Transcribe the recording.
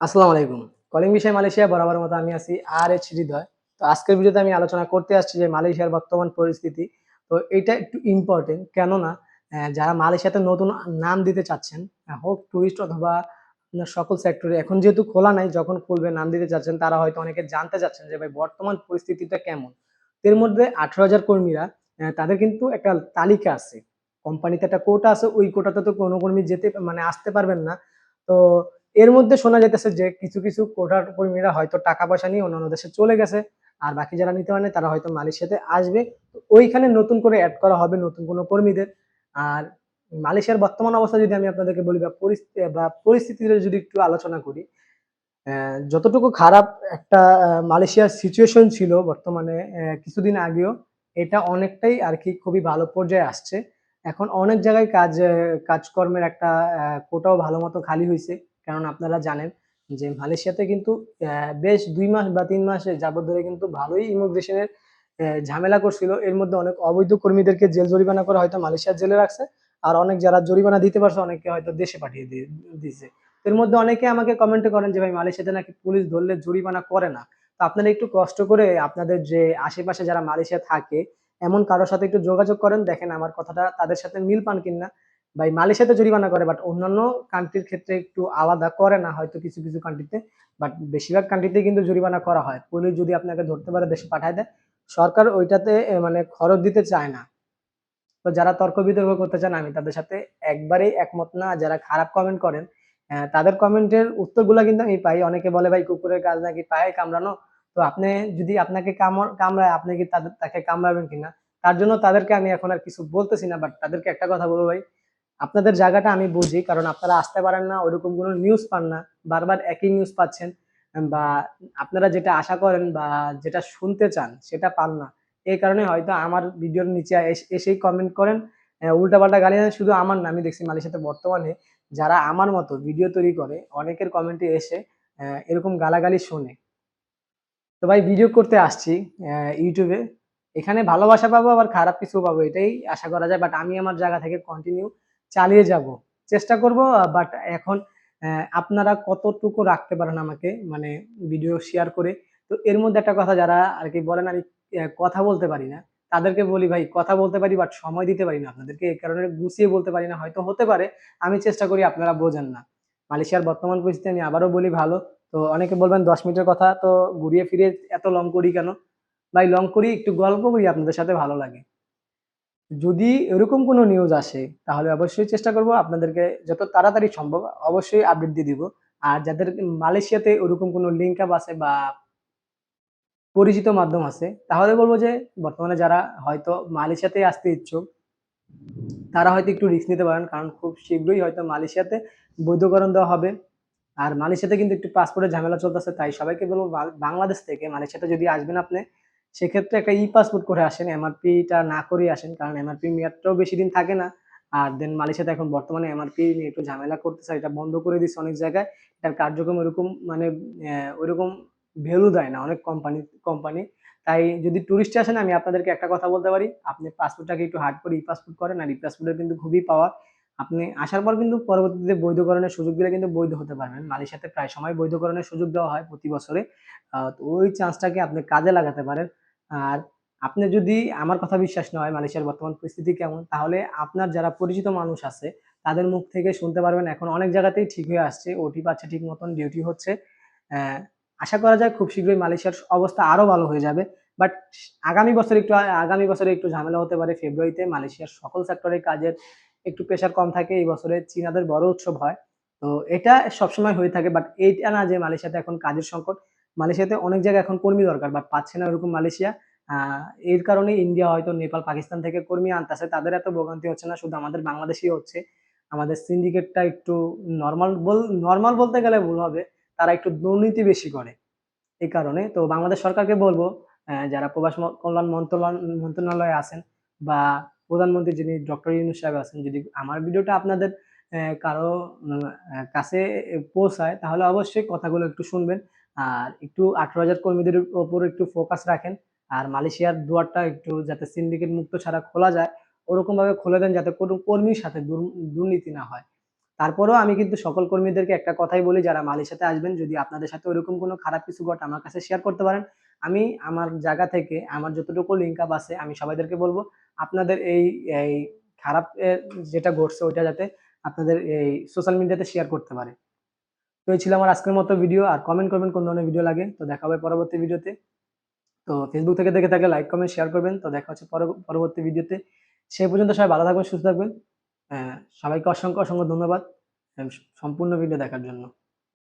আসসালামু আলাইকুম। কলিং বিষয় মালয়েশিয়া বরাবর মতো আমি আছি আর এইচ হৃদয়। তো আজকের ভিডিওতে আমি আলোচনা করতে আসছি যে মালয়েশিয়ার বর্তমান পরিস্থিতি। তো এটা একটু ইম্পর্টেন্ট কেননা যারা মালয়েশিয়াতে নতুন নাম দিতে চাচ্ছেন হোক টুরিস্ট অথবা সকল সেক্টরে এখন যেহেতু খোলা নাই, যখন খুলবে নাম দিতে চাচ্ছেন, তারা হয়তো অনেকে জানতে চাচ্ছেন যে, ভাই, বর্তমান পরিস্থিতিটা কেমন? এর মধ্যে আঠারো হাজার কর্মীরা তাদের কিন্তু একটা তালিকা আছে। কোম্পানিতে একটা কোটা আছে, ওই কোটাতে তো কোনো কর্মী যেতে মানে আসতে পারবেন না। তো এর মধ্যে শোনা যাইতেছে যে কিছু কিছু কোটার কর্মীরা হয়তো টাকা পয়সা নিয়ে অন্যান্য দেশে চলে গেছে, আর বাকি যারা নিতে পারে তারা হয়তো মালয়েশিয়াতে আসবে। ওইখানে নতুন করে অ্যাড করা হবে নতুন কোনো কর্মীদের। আর মালয়েশিয়ার বর্তমান অবস্থা যদি আমি আপনাদেরকে বলি বা পরিস্থিতি বা পরিস্থিতির যদি একটু আলোচনা করি যতটুকু খারাপ একটা মালয়েশিয়ার সিচুয়েশন ছিল বর্তমানে কিছুদিন আগেও, এটা অনেকটাই আর কি খুবই ভালো পর্যায়ে আসছে। এখন অনেক জায়গায় কাজ কাজকর্মের একটা কোটাও ভালো মতো খালি হয়েছে কারণ আপনারা জানেন যে মালয়েশিয়াতে কিন্তু বেশ দুই মাস বা তিন মাস যাবত ধরে কিন্তু ভালোই ইমিগ্রেশনের ঝামেলা করছিল। এর মধ্যে অনেক অবৈধ কর্মীদেরকে জেল জরিমানা করে হয়তো মালয়েশিয়ার জেলে রাখছে। আর অনেক যারা জরিমানা দিতে পারছে অনেকে হয়তো দেশে পাঠিয়ে দিয়ে, দিছে। এর মধ্যে অনেকে আমাকে কমেন্টে করেন যে, ভাই, মালয়েশিয়াতে নাকি পুলিশ ধরলে জরিমানা করে না? তো আপনারা একটু কষ্ট করে আপনাদের যে আশেপাশে যারা মালয়েশিয়া থাকে, এমন কারোর সাথে একটু যোগাযোগ করেন। দেখেন আমার কথাটা তাদের সাথে মিল পান কিনা। ভাই মালয়েশিয়াতে জরিমানা করে বাট অন্যান্য কান্ট্রির ক্ষেত্রে একটু আলাদা করে না, হয়তো কিছু কিছু কান্ট্রিতে বাট বেশিরভাগ কান্ট্রিতে কিন্তু জরিমানা করা হয়। পুলিশ যদি আপনাকে ধরতে পারে, দেশে পাঠায় দেয়। সরকার ওইটাতে মানে খরচ দিতে চায় না। তো যারা তর্ক বিতর্ক করতে চান, আমি তাদের সাথে একবারেই একমত না। যারা খারাপ কমেন্ট করেন তাদের কমেন্টের উত্তরগুলো কিন্তু আমি পাই। অনেকে বলে, ভাই, কুকুরের কাজ নাকি পায়ে কামড়ানো? তো আপনি যদি আপনাকে কামড়, কামড়ায়, আপনি কি তাদের, তাকে কামড়াবেন কিনা? তার জন্য তাদেরকে আমি এখন আর কিছু বলতেছি না বাট তাদেরকে একটা কথা বলব, ভাই। আপনাদের জায়গাটা আমি বুঝি, কারণ আপনারা আসতে পারেন না ওইরকম কোনো নিউজ পান না, বারবার একই নিউজ পাচ্ছেন, বা আপনারা যেটা আশা করেন বা যেটা শুনতে চান সেটা পান না। এই কারণে হয়তো আমার ভিডিওর নিচে এসেই কমেন্ট করেন উল্টাপাল্টা গালি শুধু আমার না, আমি দেখছি মালয়েশিয়াতে বর্তমানে যারা আমার মতো ভিডিও তৈরি করে, অনেকের কমেন্টে এসে এরকম গালাগালি শোনে। তো ভাই ভিডিও করতে আসছি ইউটিউবে এখানে ভালোবাসা পাবো, আবার খারাপ কিছু পাবো, এটাই আশা করা যায় বাট আমি আমার জায়গা থেকে কন্টিনিউ চালিয়ে যাব। চেষ্টা করব বাট এখন আপনারা কতটুকু রাখতে পারেন আমাকে মানে ভিডিও শেয়ার করে? তো এর মধ্যে একটা কথা যারা আর কি বলেন, আমি কথা বলতে পারি না, তাদেরকে বলি, ভাই, কথা বলতে পারি বাট সময় দিতে পারি না। আপনাদেরকে এই কারণে গুছিয়ে বলতে পারি না, হয়তো হতে পারে, আমি চেষ্টা করি, আপনারা বোঝেন না। মালয়েশিয়ার বর্তমান পরিস্থিতি আমি আবারও বলি ভালো, তো অনেকে বলবেন, দশ মিনিটের কথা তো ঘুরিয়ে ফিরে এত লং করি কেন? ভাই লং করি, একটু গল্প করি, আপনাদের সাথে ভালো লাগে। যদি এরকম কোনো নিউজ আসে, তাহলে অবশ্যই চেষ্টা করব আপনাদেরকে যত তাড়াতাড়ি সম্ভব অবশ্যই আপডেট দিয়ে দিব। আর যাদের মালয়েশিয়াতে ওরকম কোনো লিঙ্ক আপ আছে বা পরিচিত মাধ্যম আছে, তাহলে বলব যে বর্তমানে যারা হয়তো মালয়েশিয়াতে আসতে ইচ্ছুক, তারা হয়তো একটু রিস্ক নিতে পারেন। কারণ খুব শীঘ্রই হয়তো মালয়েশিয়াতে বৈধকরণ দেওয়া হবে। আর মালয়েশিয়াতে কিন্তু একটু পাসপোর্টের ঝামেলা চলতেছে, তাই সবাইকে বলব বাংলাদেশ থেকে মালয়েশিয়াতে যদি আসবেন আপনি সেক্ষেত্রে একটা ই পাসপোর্ট করে আসেন এমআরপিটা না করে আসেন, কারণ এমআরপি মেয়াদটাও বেশি দিন থাকে না। আর দেন মালয়েশিয়াতে এখন বর্তমানে এমআরপি নিয়ে একটু ঝামেলা করতেছে এটা বন্ধ করে দিচ্ছে অনেক জায়গায়। এটার কার্যক্রম ওরকম মানে ওইরকম ভ্যালু দেয় না অনেক কোম্পানি কোম্পানি তাই যদি টুরিস্টে আসেন, আমি আপনাদেরকে একটা কথা বলতে পারি, আপনি পাসপোর্টটাকে একটু হার্ড করে ই পাসপোর্ট করেন, আর ই পাসপোর্টের কিন্তু খুবই পাওয়া আপনি আসার পর কিন্তু পরবর্তীতে বৈধকরণের সুযোগ দিলে কিন্তু বৈধ হতে পারবেন। মালয়েশিয়াতে প্রায় সময় বৈধকরণের সুযোগ দেওয়া হয় প্রতি বছরে। তো ওই চান্সটাকে আপনি কাজে লাগাতে পারেন। আর আপনি যদি আমার কথা বিশ্বাস না হয় মালয়েশিয়ার বর্তমান পরিস্থিতি কেমন, তাহলে আপনার যারা পরিচিত মানুষ আছে, তাদের মুখ থেকে শুনতে পারবেন এখন অনেক জায়গাতেই ঠিক হয়ে আসছে ওটি পাচ্ছে ঠিক মতন ডিউটি হচ্ছে। আশা করা যায় খুব শীঘ্রই মালয়েশিয়ার অবস্থা আরও ভালো হয়ে যাবে। বাট আগামী বছর একটু, আগামী বছরে একটু ঝামেলা হতে পারে ফেব্রুয়ারিতে মালয়েশিয়ার সকল সেক্টরের কাজের একটু প্রেশার কম থাকে, এই বছরে চীনাদের বড় উৎসব হয়। তো এটা সবসময় হয়ে থাকে বাট এইটা না যে মালয়েশিয়াতে এখন কাজের সংকট মালয়েশিয়াতে অনেক জায়গায় এখন কর্মী দরকার বাট পাচ্ছে না ওরকম মালয়েশিয়া। এর কারণে ইন্ডিয়া হয়তো নেপাল, পাকিস্তান থেকে কর্মী আনতেছে, তাদের এত ভোগান্তি হচ্ছে না, শুধু আমাদের বাংলাদেশি হচ্ছে। আমাদের সিন্ডিকেটটা একটু নর্মাল বল নর্মাল বলতে গেলে ভুল হবে, তারা একটু দুর্নীতি বেশি করে। এই কারণে, তো বাংলাদেশ সরকারকে বলব যারা প্রবাস কল্যাণ মন্ত্রণালয় মন্ত্রণালয়ে আছেন বা প্রধানমন্ত্রী যিনি ডক্টর ইউনুস সাহেব আছেন, যদি আমার ভিডিওটা আপনাদের কারও কাছে পৌঁছায়, তাহলে অবশ্যই কথাগুলো একটু শুনবেন। আর একটু আঠারো হাজার কর্মীদের উপর একটু ফোকাস রাখেন। আর মালয়েশিয়ার দুয়ারটা একটু যাতে সিন্ডিকেট মুক্ত ছাড়া খোলা যায় ওরকম ভাবে খুলে দেন যাতে কোনো কর্মীর সাথে দুর- দুর্নীতি না হয়। তারপরেও আমি কিন্তু সকল কর্মীদেরকে একটা কথাই বলি, যারা মালয়েশিয়াতে আসবেন, যদি আপনাদের সাথে ওরকম কোনো খারাপ কিছু ঘটে, আমার কাছে শেয়ার করতে পারেন। আমি আমার জায়গা থেকে, আমার যতটুকু লিঙ্ক আপ আছে, আমি সবাইদেরকে বলব, আপনাদের এই এই খারাপ যেটা ঘটছে, ওইটা যাতে আপনাদের এই সোশ্যাল মিডিয়াতে শেয়ার করতে পারে। তো এই ছিল আমার আজকের মতো ভিডিও আর কমেন্ট করবেন কোন ধরনের ভিডিও লাগে, তো দেখা হবে পরবর্তী ভিডিওতে তো ফেসবুক থেকে দেখে থাকলে লাইক কমেন্ট শেয়ার করবেন। তো দেখা হচ্ছে পরবর্তী ভিডিওতে সে পর্যন্ত সবাই ভালো থাকবেন, সুস্থ থাকবেন। সবাইকে অসংখ্য অসংখ্য ধন্যবাদ সম্পূর্ণ ভিডিও দেখার জন্য।